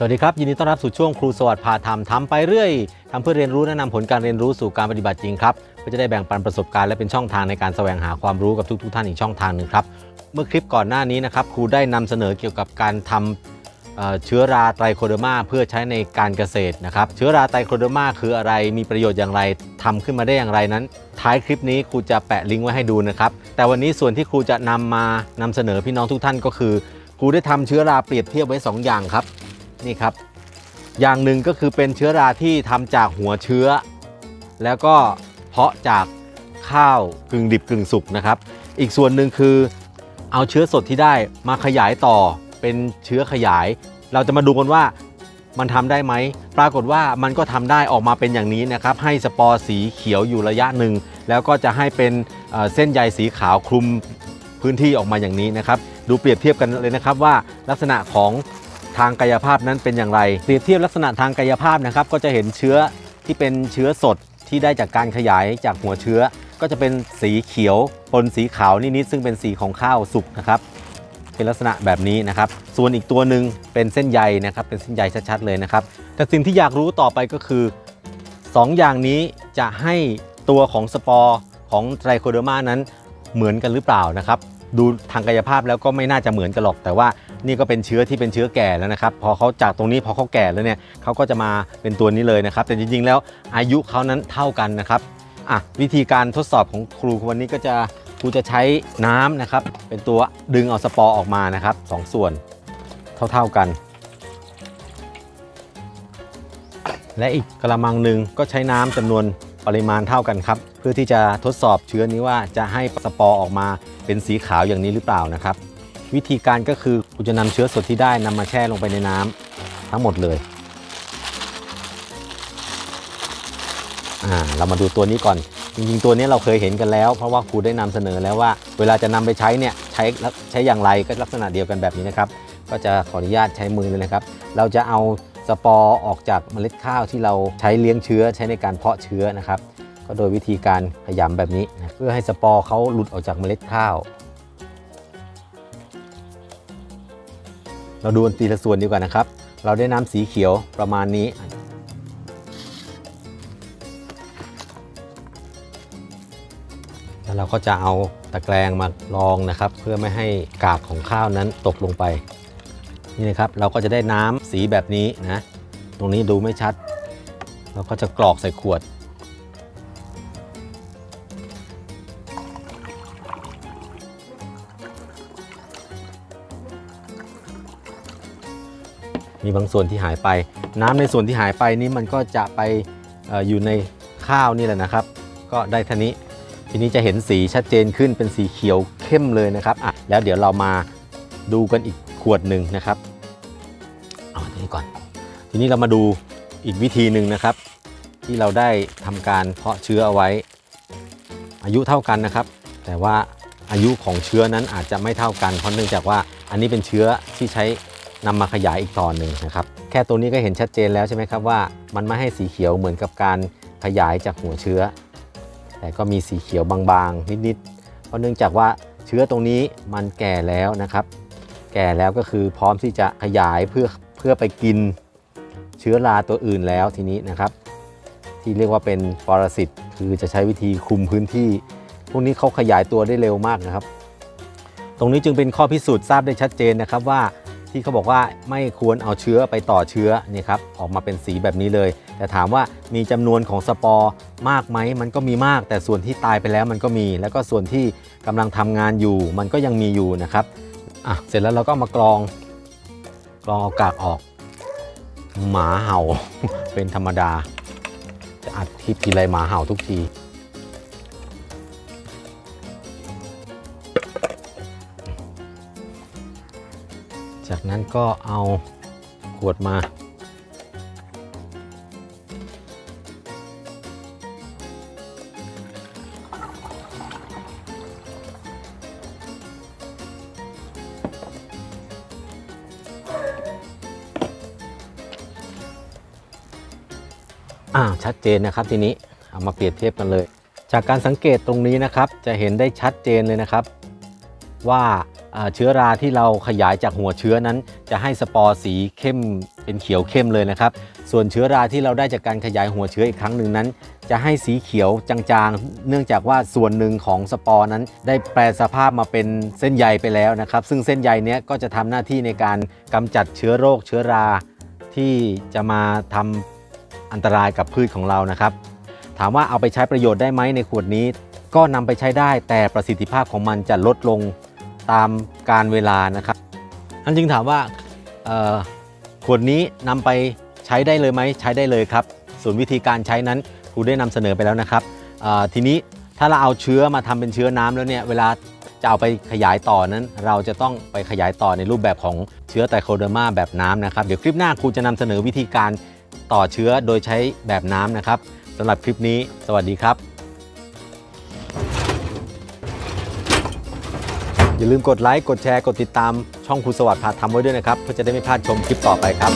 สวัสดีครับ ยินดีต้อนรับสู่ช่วงครูสวัสดิ์พาทำทำไปเรื่อยทำเพื่อเรียนรู้แนะนำผลการเรียนรู้สู่การปฏิบัติจริงครับเพื่อจะได้แบ่งปันประสบการณ์และเป็นช่องทางในการแสวงหาความรู้กับทุกๆท่านอีกช่องทางหนึ่งครับเมื่อคลิปก่อนหน้านี้นะครับครูได้นำเสนอเกี่ยวกับการทำเเชื้อราไตรโคเดอร์มาเพื่อใช้ในการเกษตรนะครับเชื้อราไตรโคเดอร์มาคืออะไรมีประโยชน์อย่างไรทำขึ้นมาได้อย่างไรนั้น ท้ายคลิปนี้ครูจะแปะลิงก์ไว้ให้ดูนะครับแต่วันนี้ส่วนที่ครูจะนำมานำเสนอพี่น้องทุกท่านก็คือครูได้ทำเชื้อราเปรียบเทียบไว้สองอย่างครับ นี่ครับ อย่างหนึ่งก็คือเป็นเชื้อราที่ทำจากหัวเชื้อ แล้วก็เพาะจากข้าวกึ่งดิบกึ่งสุกนะครับ อีกส่วนหนึ่งคือเอาเชื้อสดที่ได้มาขยายต่อเป็นเชื้อขยาย เราจะมาดูกันว่ามันทำได้ไหม ปรากฏว่ามันก็ทำได้ออกมาเป็นอย่างนี้นะครับ ให้สปอร์สีเขียวอยู่ระยะหนึ่ง แล้วก็จะให้เป็นเส้นใยสีขาวคลุมพื้นที่ออกมาอย่างนี้นะครับ ดูเปรียบเทียบกันเลยนะครับว่าลักษณะของ ทางกายภาพนั้นเป็นอย่างไร เปรียบเทียบลักษณะทางกายภาพนะครับ ก็จะเห็นเชื้อที่เป็นเชื้อสดที่ได้จากการขยายจากหัวเชื้อ ก็จะเป็นสีเขียวปนสีขาวนิดๆซึ่งเป็นสีของข้าวสุกนะครับเป็นลักษณะแบบนี้นะครับ ส่วนอีกตัวหนึ่งเป็นเส้นใยนะครับ เป็นเส้นใยชัดๆเลยนะครับ แต่สิ่งที่อยากรู้ต่อไปก็คือ 2 อย่างนี้จะให้ตัวของสปอร์ของไตรโคเดอร์มานั้นเหมือนกันหรือเปล่านะครับ ดูทางกายภาพแล้วก็ไม่น่าจะเหมือนกันหรอก แต่ว่านี่ก็เป็นเชื้อที่เป็นเชื้อแก่แล้วนะครับ พอเขาจากตรงนี้พอเขาแก่แล้วเนี่ยเขาก็จะมาเป็นตัวนี้เลยนะครับ แต่จริงๆ แล้วอายุเขานั้นเท่ากันนะครับอะวิธีการทดสอบของครูวันนี้ก็จะครูจะใช้น้ำนะครับ เป็นตัวดึงเอาสปอร์ออกมานะครับสองส่วนเท่าๆกัน และอีกกระมังหนึ่งก็ใช้น้ำจำนวน ปริมาณเท่ากันครับ เพื่อที่จะทดสอบเชื้อนี้ว่าจะให้สปอร์ออกมาเป็นสีขาวอย่างนี้หรือเปล่านะครับ วิธีการก็คือคุณจะนำเชื้อสดที่ได้นำมาแช่ลงไปในน้ำทั้งหมดเลยอ่าเรามาดูตัวนี้ก่อน จริงๆ ตัวนี้เราเคยเห็นกันแล้ว เพราะว่าครูได้นำเสนอแล้วว่า เวลาจะนำไปใช้เนี่ยใช้ใช้อย่างไรก็ลักษณะเดียวกันแบบนี้นะครับ ก็จะขออนุญาตใช้มือเลยนะครับ เราจะเอา สปอร์ออกจากเมล็ดข้าวที่เราใช้เลี้ยงเชื้อใช้ในการเพาะเชื้อนะครับ ก็โดยวิธีการขยำแบบนี้นะเพื่อให้สปอร์เขาหลุดออกจากเมล็ดข้าว เราดูทีละส่วนดีกว่านะครับ เราได้น้ำสีเขียวประมาณนี้แล้วเราก็จะเอาตะแกรงมารองนะครับ เพื่อไม่ให้กากของข้าวนั้นตกลงไป นี่นะครับเราก็จะได้น้ำสีแบบนี้นะ ตรงนี้ดูไม่ชัด เราก็จะกรอกใส่ขวด มีบางส่วนที่หายไป น้ำในส่วนที่หายไปนี่มันก็จะไปออยู่ในข้าวนี่แหละนะครับ ก็ได้ท่านี้ทีนี้จะเห็นสีชัดเจนขึ้นเป็นสีเขียวเข้มเลยนะครับอะแล้วเดี๋ยวเรามาดูกันอีก ขวดหนึ่งนะครับเอาตัวนี้ก่อน ทีนี้เรามาดูอีกวิธีหนึ่งนะครับ ที่เราได้ทำการเพาะเชื้อเอาไว้ อายุเท่ากันนะครับ แต่ว่าอายุของเชื้อนั้นอาจจะไม่เท่ากันเพราะเนื่องจากว่าอันนี้เป็นเชื้อที่ใช้นำมาขยายอีกตอนหนึ่งนะครับ แค่ตัวนี้ก็เห็นชัดเจนแล้วใช่ไหมครับว่ามันไม่ให้สีเขียวเหมือนกับการขยายจากหัวเชื้อ แต่ก็มีสีเขียวบางๆ นิดๆเพราะเนื่องจากว่าเชื้อตรงนี้มันแก่แล้วนะครับ แก่แล้วก็คือพร้อมที่จะขยายเพื่อเพื่อไปกินเชื้อราตัวอื่นแล้วทีนี้นะครับ ที่เรียกว่าเป็นปรสิตคือจะใช้วิธีคุมพื้นที่ พวกนี้เขาขยายตัวได้เร็วมากนะครับ ตรงนี้จึงเป็นข้อพิสูจน์ทราบได้ชัดเจนนะครับว่าที่เขาบอกว่าไม่ควรเอาเชื้อไปต่อเชื้อนี่ครับออกมาเป็นสีแบบนี้เลย แต่ถามว่ามีจำนวนของสปอร์มากไหมมันก็มีมาก แต่ส่วนที่ตายไปแล้วมันก็มี แล้วก็ส่วนที่กำลังทำงานอยู่ มันก็ยังมีอยู่นะครับ อะเสร็จแล้วเราก็มากรองกรองเอากากออก หมาเห่า เป็นธรรมดา จะอัดคลิปทีไรหมาเห่าทุกทีจากนั้นก็เอาขวดมา อ่าชัดเจนนะครับทีนี้เอามาเปรียบเทียบกันเลย จากการสังเกตตรงนี้นะครับจะเห็นได้ชัดเจนเลยนะครับ ว่าเชื้อราที่เราขยายจากหัวเชื้อนั้น จะให้สปอร์สีเข้มเป็นเขียวเข้มเลยนะครับ ส่วนเชื้อราที่เราได้จากการขยายหัวเชื้ออีกครั้งหนึ่งนั้น จะให้สีเขียวจางๆ เนื่องจากว่าส่วนหนึ่งของสปอร์นั้น ได้แปลสภาพมาเป็นเส้นใยไปแล้วนะครับ ซึ่งเส้นใยเนี้ยก็จะทำหน้าที่ในการกำจัดเชื้อโรคเชื้อราที่จะมาทำ อันตรายกับพืชของเรานะครับ ถามว่าเอาไปใช้ประโยชน์ได้ไหมในขวดนี้ ก็นำไปใช้ได้แต่ประสิทธิภาพของมันจะลดลงตามการเวลานะครับอันจึงถามว่าขวดนี้นำไปใช้ได้เลยไหมใช้ได้เลยครับ ส่วนวิธีการใช้นั้นครูได้นำเสนอไปแล้วนะครับทีนี้ถ้าเราเอาเชื้อมาทำเป็นเชื้อน้ำแล้วเนี่ยเวลาจะเอาไปขยายต่อนั้น เราจะต้องไปขยายต่อในรูปแบบของเชื้อไตโคเดอร์มาแบบน้ำนะครับ เดี๋ยวคลิปหน้าครูจะนำเสนอวิธีการ ต่อเชื้อโดยใช้แบบน้ำนะครับสำหรับคลิปนี้ สวัสดีครับ อย่าลืมกดไลค์ กดแชร์ กดติดตามช่องครูสวัสดิ์พาทำไว้ด้วยนะครับ เพื่อจะได้ไม่พลาดชมคลิปต่อไปครับ